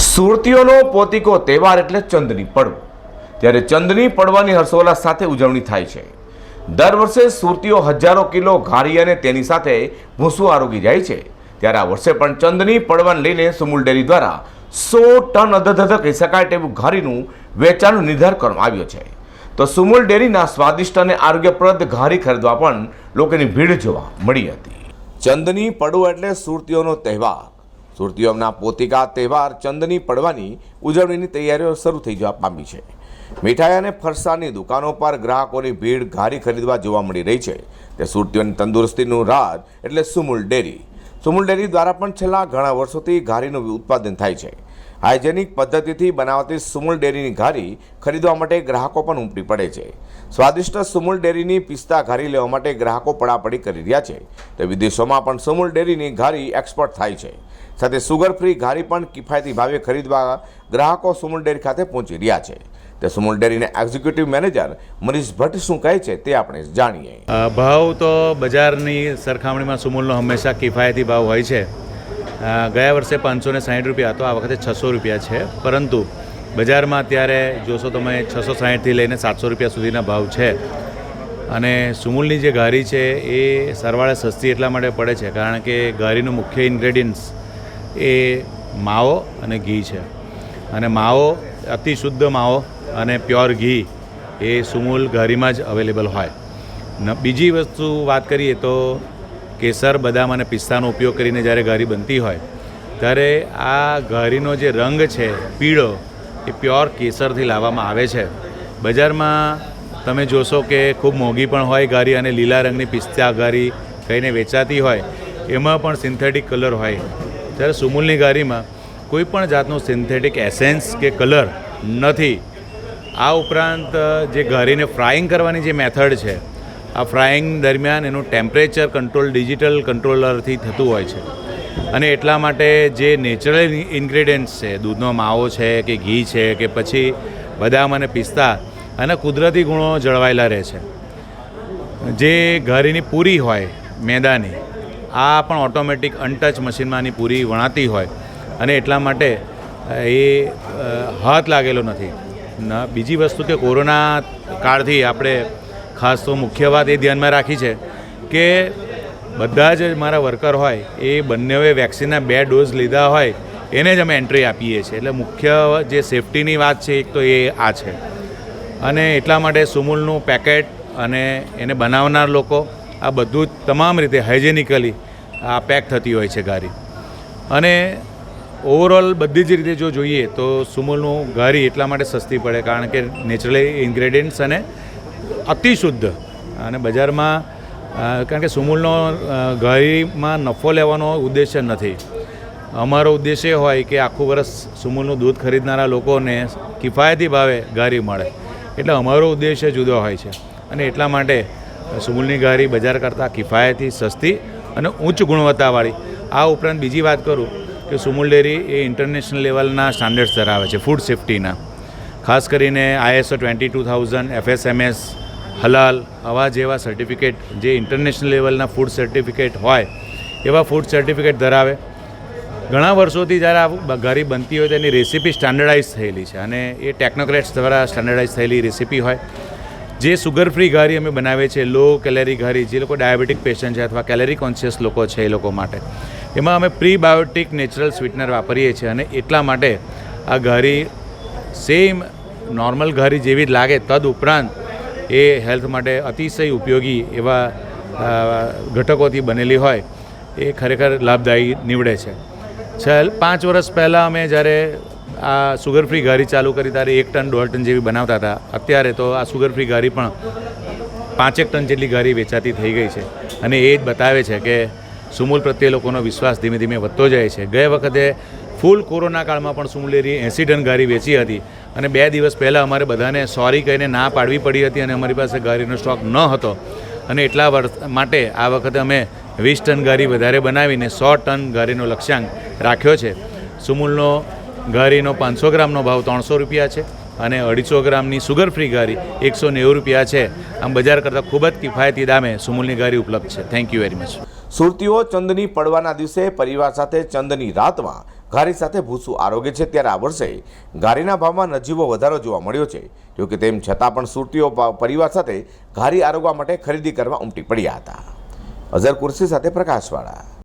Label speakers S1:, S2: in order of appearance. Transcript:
S1: સુરતીઓનો પોતિકો તહેવાર એટલે ચંદની પડવો. ત્યારે ચંદની પડવાની હર્ષોલ્લાસ સાથે ઉજવણી થાય છે. દર વર્ષે સુરતીઓ હજારો કિલો ઘારી અને તેની સાથે ભૂસું આરોગી જાય છે. ત્યારે આ વર્ષે પણ ચંદની પડવાને લઈને સુમુલ ડેરી દ્વારા સો ટન અધધધ કહી શકાય તેવું ઘારીનું વેચાણનું નિર્ધાર કરવામાં આવ્યો છે. તો સુમુલ ડેરીના સ્વાદિષ્ટ અને આરોગ્યપ્રદ ઘારી ખરીદવા પણ લોકોની ભીડ જોવા મળી હતી. ચંદની પડવું એટલે સુરતીઓનો તહેવાર. સુરતીઓના પોતિકા તહેવાર ચંદની પડવાની ઉજવણીની તૈયારીઓ શરૂ થઈ જવા પામી છે. મીઠાઈ અને ફરસાણની દુકાનો પર ગ્રાહકોની ભીડ ઘારી ખરીદવા જોવા મળી રહી છે. તે સુરતીઓની તંદુરસ્તીનું રાજ એટલે સુમુલ ડેરી. સુમુલ ડેરી દ્વારા પણ છેલ્લા ઘણા વર્ષોથી ઘારીનું ઉત્પાદન થાય છે. હાઇજેનિક પદ્ધતિથી બનાવતી સુમુલ ડેરીની ઘારી ખરીદવા માટે ગ્રાહકો પણ ઉમટી પડે છે. સ્વાદિષ્ટ સુમુલ ડેરીની પિસ્તા ઘારી લેવા માટે ગ્રાહકો પડાપડી કરી રહ્યા છે. તો વિદેશોમાં પણ સુમુલ ડેરીની ઘારી એક્સપોર્ટ થાય છે. સાથે સુગર ફ્રી ઘારી પણ કિફાયતી ભાવે ખરીદવા ગ્રાહકો સુમુલ ડેરી ખાતે પહોંચી રહ્યા છે. તે સુમુલ ડેરીના એક્ઝિક્યુટિવ મેનેજર મનીષ ભટ્ટ શું કહે છે તે આપણે જાણીએ.
S2: ભાવ તો બજારની સરખામણીમાં સુમૂલનો હંમેશા કિફાયતી ભાવ હોય છે. ગયા વર્ષે પાંચસો ને સાઠ રૂપિયા હતો, આ વખતે છસો રૂપિયા છે. પરંતુ બજારમાં અત્યારે જોશો તમે છસો સાહીઠથી લઈને સાતસો રૂપિયા સુધીના ભાવ છે. અને સુમૂલની જે ઘારી છે એ સરવાળે સસ્તી એટલા માટે પડે છે, કારણ કે ઘારીનું મુખ્ય ઇન્ગ્રેડિયન્ટ્સ એ માવો અને ઘી છે. અને માવો, અતિ શુદ્ધ માવો અને પ્યોર ઘી એ સુમૂલ ઘારીમાં જ અવેલેબલ હોય. ન, બીજી વસ્તુ વાત કરીએ તો કેસર, બદામ અને પિસ્તાનો ઉપયોગ કરીને જ્યારે ઘારી બનતી હોય, ત્યારે આ ઘારીનો જે રંગ છે, પીળો, એ પ્યોર કેસરથી લાવવામાં આવે છે. બજારમાં તમે જોશો કે ખૂબ મોંઘી પણ હોય ઘારી અને લીલા રંગની પિસ્તા ઘારી કહીને વેચાતી હોય, એમાં પણ સિન્થેટિક કલર હોય. ત્યારે સુમૂલની ઘારીમાં કોઈ પણ જાતનું સિન્થેટિક એસેન્સ કે કલર નથી. આ ઉપરાંત જે ઘારીને ફ્રાઈંગ કરવાની જે મેથડ છે, આ ફ્રાઈંગ દરમિયાન એનું ટેમ્પરેચર કંટ્રોલ ડિજિટલ કંટ્રોલરથી થતું હોય છે. અને એટલા માટે જે નેચરલ ઇન્ગ્રેડિયન્ટ્સ છે, દૂધનો માવો છે કે ઘી છે કે પછી બદામ અને પિસ્તા અને કુદરતી ગુણો જળવાયેલા રહે છે. જે ઘારીની પૂરી હોય મેદાની આ પણ ઓટોમેટિક અનટચ મશીનમાંની પૂરી વણાતી હોય અને એટલા માટે એ હાથ લાગેલો નથી. બીજી વસ્તુ કે કોરોના કાળથી આપણે ખાસ તો મુખ્ય વાત એ ધ્યાનમાં રાખી છે કે બધા જ મારા વર્કર હોય, એ બંનેવે વેક્સિનના બે ડોઝ લીધા હોય, એને જ અમે એન્ટ્રી આપીએ છીએ. એટલે મુખ્ય જે સેફટીની વાત છે, એક તો એ આ છે. અને એટલા માટે સુમૂલનું પેકેટ અને એને બનાવનાર લોકો આ બધું જ તમામ રીતે હાઇજેનિકલી આ પેક થતી હોય છે ઘારી અને ઓવરઓલ બધી જ રીતે જો જોઈએ તો સુમૂલનું ગારી એટલા માટે સસ્તી પડે કારણ કે નેચરલી ઇન્ગ્રેડિયન્ટ્સ અને અતિશુદ્ધ. અને બજારમાં કારણ કે સુમૂલનો ઘારીમાં નફો લેવાનો ઉદ્દેશ્ય નથી. અમારો ઉદ્દેશ્ય હોય કે આખું વર્ષ સુમૂલનું દૂધ ખરીદનારા લોકોને કિફાયતી ભાવે ગારી મળે. એટલે અમારો ઉદ્દેશ્ય જુદો હોય છે. અને એટલા માટે સુમૂલની ગારી બજાર કરતાં કિફાયતી, સસ્તી અને ઉચ્ચ ગુણવત્તાવાળી. આ ઉપરાંત બીજી વાત કરું કે સુમૂલ ડેરી એ ઇન્ટરનેશનલ લેવલના સ્ટાન્ડર્ડ્સ ધરાવે છે, ફૂડ સેફ્ટીના. ખાસ કરીને ISO twenty two thousand, FSMS, halal આવા જેવા સર્ટિફિકેટ જે ઇન્ટરનેશનલ લેવલના ફૂડ સર્ટિફિકેટ હોય, એવા ફૂડ સર્ટિફિકેટ ધરાવે. ઘણા વર્ષોથી જ્યારે આ ઘારી બનતી હોય તેની રેસીપી સ્ટાન્ડર્ડાઇઝ થયેલી છે અને એ ટેકનોક્રેટ્સ દ્વારા સ્ટાન્ડર્ડાઇઝ થયેલી રેસીપી હોય. જે સુગર ફ્રી ઘારી અમે બનાવીએ છીએ લો કેલેરી ઘારી, જે લોકો ડાયાબિટીક પેશન્ટ છે અથવા કેલેરી કોન્શિયસ લોકો છે એ લોકો માટે. એમાં અમે પ્રીબાયોટિક નેચરલ સ્વીટનર વાપરીએ છીએ અને એટલા માટે આ ઘારી સેમ નોર્મલ ઘારી જેવી જ લાગે તદ ઉપરાંત એ હેલ્થ માટે અતિશય ઉપયોગી એવા ઘટકોથી બનેલી હોય એ ખરેખર લાભદાયી નીવડે છે. છેલ્, પાંચ વર્ષ પહેલાં અમે જ્યારે આ સુગર ફ્રી ઘારી ચાલુ કરી ત્યારે એક ટન, દોઢ ટન જેવી બનાવતા હતા. અત્યારે તો આ સુગર ફ્રી ઘારી પણ પાંચેક ટન જેટલી ઘારી વેચાતી થઈ ગઈ છે. અને એ જ બતાવે છે કે સુમૂલ પ્રત્યે લોકોનો વિશ્વાસ ધીમે ધીમે વધતો જાય છે. ગયા વખતે ફૂલ કોરોના કાળમાં પણ સુમલેરી એંસી ટન ઘારી વેચી હતી. અને બે દિવસ પહેલાં અમારે બધાને સોરી કહીને ના પાડવી પડી હતી અને અમારી પાસે ઘારીનો સ્ટોક ન હતો. અને એટલા વર્ષ માટે આ વખતે અમે વીસ ટન ગારી વધારે બનાવીને સો ટન ગારીનો લક્ષ્યાંક રાખ્યો છે. સુમૂલનો ગારીનો પાંચસો ગ્રામનો ભાવ ત્રણસો રૂપિયા છે અને અઢીસો ગ્રામની સુગર ફ્રી ગારી એકસો નેવું રૂપિયા છે. આમ બજાર કરતાં ખૂબ જ કિફાયતી દામે સુમૂલની ઘારી ઉપલબ્ધ છે. થેન્ક યુ વેરી મચ
S1: સુરતીઓ ચંદની પડવાના દિવસે પરિવાર સાથે ચંદની રાતમાં ઘારી સાથે ભૂસું આરોગ્ય છે ત્યારે આ વર્ષે ઘારીના ભાવમાં નજીવો વધારો જોવા મળ્યો છે. જોકે તેમ છતાં પણ સુરતીઓ પરિવાર સાથે ઘારી આરોગવા માટે ખરીદી કરવા ઉમટી પડ્યા હતા. અઝર કુર્સી સાથે પ્રકાશવાળા.